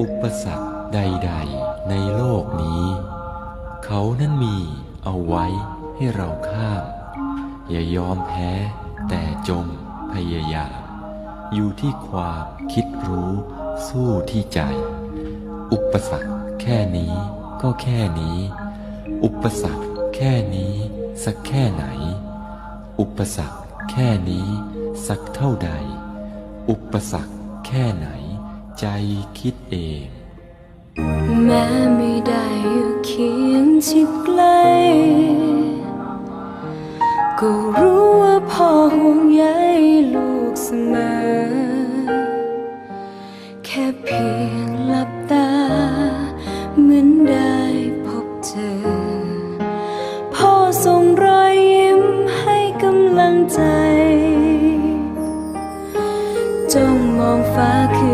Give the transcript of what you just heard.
อุปสรรคใด ๆ ในโลกนี้ เขานั้นมีเอาไว้ให้เราข้าม อย่ายอมแพ้แต่จงพยายามอยู่ที่ความคิดรู้สู้ที่ใจ อุปสรรคแค่นี้ก็แค่นี้ อุปสรรคแค่นี้สักแค่ไหน อุปสรรคแค่นี้สักเท่าใด อุปสรรคแค่ไหน ใจคิดเอง แม้ไม่ได้อยู่เคียงที่ใกล้ก็รู้ว่าพ่อห่วงใยลูกเสมอ แค่เพียงหลับตา เหมือนได้พบเจอ พ่อส่งรอยยิ้มให้กำลังใจ จงมองฟ้าคือ